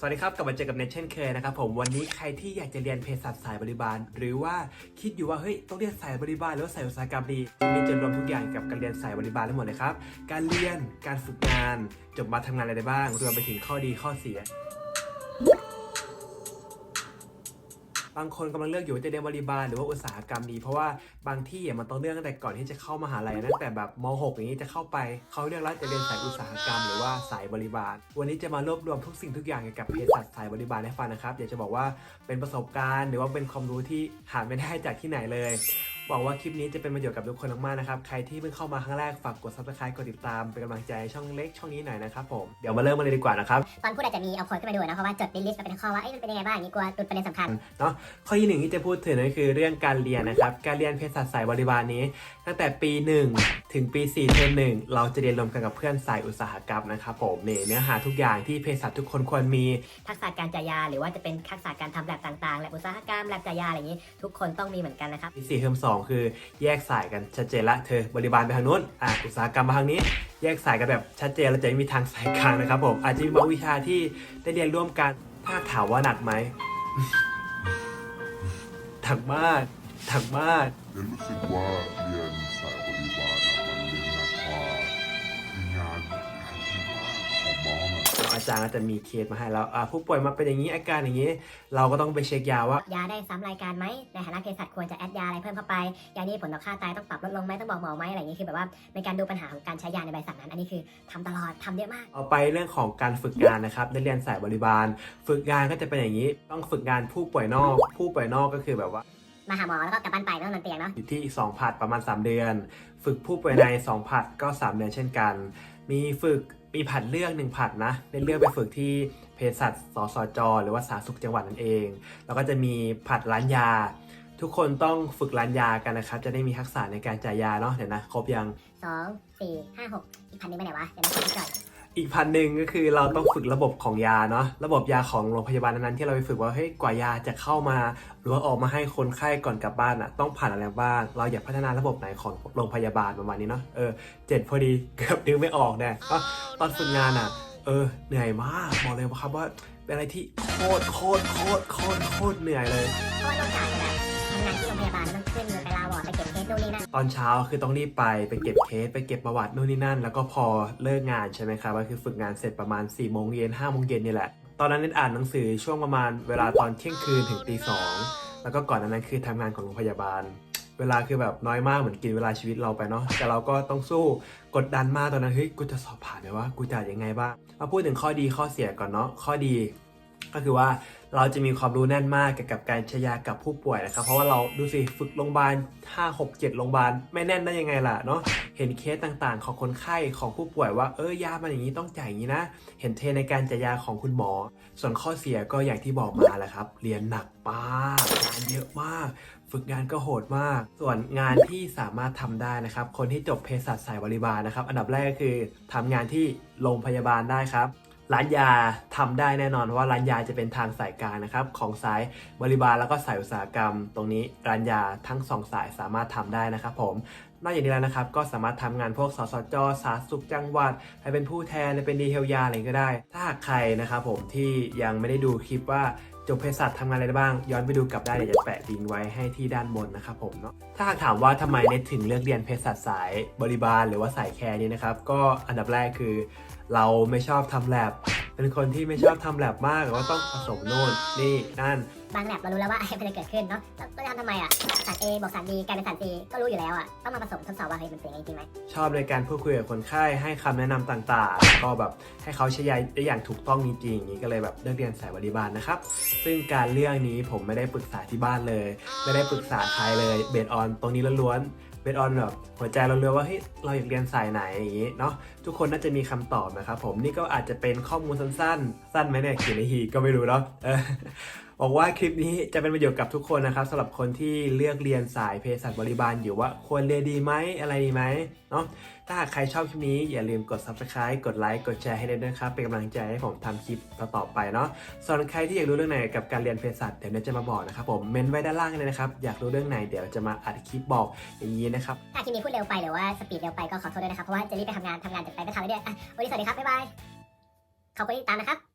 สวัสดีครับกลับมาเจอกับเนทเช่นเคยนะครับผมวันนี้ใครที่อยากจะเรียนเภสัชสายบริบาล หรือว่าคิดอยู่ว่าเฮ้ยต้องเรียนสายบริบาลหรือว่าสายอุตสาหกรรมดีที่นี่จะรวมทุกอย่างกับการเรียนสายบริบาลทั้งหมดเลยครับ การเรียนการฝึกงาน จบมาทำงานอะไรได้บ้าง รวมไปถึงข้อดีข้อเสีย บางคนกำลังเลือกอยู่ว่าจะเรียนบริบาลหรือว่าอุตสาหกรรมดี เพราะว่าบางที่มันต้องเลือกตั้งแต่ก่อนที่จะเข้ามหาลัยตั้งแต่แบบม .6 อย่างนี้จะเข้าไป เขาเลือกแล้วจะเรียนสายอุตสาหกรรม หรือว่าสายบริบาล วันนี้จะมารวบรวมทุกสิ่งทุกอย่างเกี่ยวกับเภสัชสายบริบาลให้ฟังนะครับอยากจะบอกว่าเป็นประสบการณ์ หรือว่าเป็นความรู้ที่หาไม่ได้จากที่ไหนเลย หวังว่าคลิปนี้จะเป็นประโยชน์กับทุกคนมากๆนะครับ ใครที่เพิ่งเข้ามาครั้งแรกฝากกด subscribe กดติดตามเป็นกำลังใจให้ช่องเล็กช่องนี้หน่อยนะครับผม เดี๋ยวมาเริ่มกันเลยดีกว่านะครับ ตอนพูดอาจจะมีเอาโค้ดขึ้นมาดูนะ เพราะว่าจดลิสต์มาเป็นข้อว่า เอ้ยมันเป็นยังไงบ้างอย่างนี้กลัวหลุดประเด็นสำคัญ เนาะข้อที่หนึ่งที่จะพูดถึงนั่นคือเรื่องการเรียนนะครับ การเรียนเภสัชสายบริบาลนี้ ตั้งแต่ปี 1 ถึงปี 4 เทอมหนึ่งเราจะเรียนรวมกันกับเพื่อนสายอุตสาหกรรมนะครับผมเนี่ยเนื้อหาทุกอย่างที่เภสัชทุกคนควรมี ทักษะการจ่ายยาหรือว่าจะเป็นทักษะการทำแลบต่างๆ แลบอุตสาหกรรมแลบจ่ายยาอะไรอย่างนี้ ทุกคนต้องมีเหมือนกันนะครับปี4เทอม2คือแยกสายกันชัดเจนละเธอบริบาลไปทางนู้นอะอุตสาหกรรมมาทางนี้ แยกสายกันแบบชัดเจนเราจะไม่มีทางสายกลางนะครับผมอาจจะมีบางวิชาที่ได้เรียนร่วมกันถ้าถามว่าหนักไหมถักมากถักมากเรียนรู้สึกว่าเรียนสายบริบาล จารย์ก็จะมีเคสมาให้แล้วอ่าผู้ป่วยมาเป็นอย่างนี้อาการอย่างนี้ เราก็ต้องไปเช็คยาว่า ยาได้ซ้ำรายการไหมในฐานะเภสัชควรจะแอดยาอะไรเพิ่มเข้าไป ยานี้ผลต่อค่าตายต้องปรับลดลงไหมต้องบอกหมอไหมอะไรอย่างนี้คือแบบว่าในการดูปัญหาของการใช้ยาในใบสั่งนั้นอันนี้คือทำตลอดทำเยอะมาก เอาไปเรื่องของการฝึกงานนะครับได้เรียนสายบริบาล ฝึกงานก็จะเป็นอย่างนี้ ต้องฝึกงานผู้ป่วยนอก ผู้ป่วยนอกก็คือแบบว่ามาหาหมอแล้วก็กลับบ้านไปไม่ต้องนอนเตียงเนาะอยู่ที่ 2 ผัดประมาณ 3 เดือน ฝึกผู้ป่วยใน 2 ผัดก็ 3 เดือนเช่นกัน มีฝึกมีผัดเลือก1ผัดนะได้เลือกไปฝึกที่เภสัชสสจ หรือว่าสาธารณสุขจังหวัดนั่นเอง แล้วก็จะมีผัดร้านยา ทุกคนต้องฝึกร้านยากันนะครับ จะได้มีทักษะในการจ่ายยาเนาะเดี๋ยวนะ ครบยังสองสี่ห้าหกอีกพันหนึงไปไหนวะเดี๋ยวนะก่อน อีกพันหนึ่งก็คือเราต้องฝึกระบบของยาเนาะระบบยาของโรงพยาบาลนั้นๆที่เราไปฝึกว่าเฮ้ยกว่ายาจะเข้ามา หรือว่าออกมาให้คนไข้ก่อนกลับบ้านอะต้องผ่านอะไรบ้างเราอยากพัฒนาระบบไหนของโรงพยาบาลประมาณนี้เนาะเออเจ็ดพอดีเกือบนึกไม่ออกเนี่ยก็ตอนฝึกงานอะเออเหนื่อยมากบอกเลยว่าครับว่าเป็นอะไรที่โคตรโคตรโคตรโคตรโคตรเหนื่อยเลยเพราะนอกจากแบบทำงานที่โรงพยาบาลต้องขึ้นไป ตอนเช้าคือต้องรีบไปไปเก็บเคสไปเก็บประวัตินู่นนี่นั่น แล้วก็พอเลิกงานใช่ไหมครับก็คือฝึกงานเสร็จประมาณ4ี่โมงเย็นห้าโมงเย็นนี่แหละ ตอนนั้นเน็ตอ่านหนังสือช่วงประมาณเวลาตอนเที่ยงคืนถึงตีสองแล้วก็ก่อนหนานั้นคือทำงานของโรงพยาบาล เวลาคือแบบน้อยมากเหมือนกินเวลาชีวิตเราไปเนาะแต่เราก็ต้องสู้กดดันมากตอนนั้นเฮ้ยกูจะสอบผ่านไหมวะกูจะยังไงบ้างมาพูดถึงข้อดีข้อเสียก่อนเนาะข้อดี ก็คือว่าเราจะมีความรู้แน่นมากเกี่ยวกับการใช้ยากับผู้ป่วยนะครับ เพราะว่าเราดูสิฝึกโรงพยาบาล5 6 7โรงพยาบาลไม่แน่นได้ยังไงล่ะเนาะเห็นเคสต่างๆ ของคนไข้ของผู้ป่วยว่าเออยามันอย่างนี้ต้องจ่ายอย่างนี้นะ เห็นเทในการจ่ายยาของคุณหมอ ส่วนข้อเสียก็อย่างที่บอกมาแหละครับ เรียนหนักมากงานเยอะมาก ฝึกงานก็โหดมาก ส่วนงานที่สามารถทำได้นะครับ คนที่จบเภสัชสายบริบาลนะครับ อันดับแรกก็คือทำงานที่โรงพยาบาลได้ครับ ร้านยาทำได้แน่นอนเพราะว่าร้านยาจะเป็นทางสายกลางนะครับของสายบริบาลแล้วก็สายอุตสาหกรรม ตรงนี้ร้านยาทั้งสองสายสามารถทำได้นะครับผมนอกจากนี้แล้วนะครับก็สามารถทำงานพวกสสจสาธารณสุขจังหวัดให้เป็นผู้แทนให้เป็นดีเทลยาอะไรก็ได้ ถ้าหากใครนะครับผมที่ยังไม่ได้ดูคลิปว่า จบเภสัชทำงานอะไรได้บ้าง ย้อนไปดูกลับได้เดี๋ยวจะแปะลิงก์ไว้ให้ที่ด้านบนนะครับผมเนาะถ้าหากถามว่าทำไมเน็ตถึงเลือกเรียนเภสัชสายบริบาลหรือว่าสายแคร์นี่นะครับก็อันดับแรกคือ เราไม่ชอบทำแลบ เป็นคนที่ไม่ชอบทำแลบมากว่าต้องผสมโน่นนี่นั่น บางแลบเรารู้แล้วว่าอะไรมันจะเกิดขึ้นเนาะแล้วเราจะทำทำไมอะสาร A บอกสาร B กลายเป็นสาร C ก็รู้อยู่แล้วอะต้องมาผสมทดสอบว่าเฮ้ยมันเป็นอย่างนี้จริงไหมชอบในการพูดคุยกับคนไข้ให้คำแนะนำต่างๆแล้วก็แบบให้เขาใช้ยาได้อย่างถูกต้องจริงๆอย่างนี้ก็เลยแบบเลือกเรียนสายบริบาลนะครับ ซึ่งการเลือกนี้ผมไม่ได้ปรึกษาที่บ้านเลย ไม่ได้ปรึกษาใครเลยเบสออนตรงนี้ล้วนๆ เบสออนแบบหัวใจเราเลือว่าเฮ้ยเราอยากเรียนสายไหนอย่างนี้เนาะทุกคนน่าจะมีคำตอบนะครับผมนี่ก็อาจจะเป็นข้อมูลสั้นๆ สั้นไหมเนี่ยเขียนในฮีก็ไม่รู้เนาะ หวังว่าคลิปนี้จะเป็นประโยชน์กับทุกคนนะครับสำหรับคนที่เลือกเรียนสายเภสัชบริบาลอยู่ว่าควรเรียนดีไหมอะไรดีไหมเนาะถ้าหากใครชอบคลิปนี้อย่าลืมกด subscribe กดไลค์กดแชร์ให้ด้วยนะครับเป็นกำลังใจให้ผมทำคลิปต่อๆไปเนาะส่วนใครที่อยากรู้เรื่องไหนกับการเรียนเภสัชเดี๋ยวเนยจะมาบอกนะครับผมเมนไว้ด้านล่างเลยนะครับอยากรู้เรื่องไหนเดี๋ยวจะมาอัดคลิปบอกอย่างนี้นะครับถ้าทีนี้พูดเร็วไปหรือว่าสปีดเร็วไปก็ขอโทษด้วยนะครับเพราะว่าจะรีบไปทำงานทำงานจะไปไม่ทันเลยเนี่ยอะวันนี้สวัสดีครับบ๊ายบายขอบคุณที่ติดตามนะครับ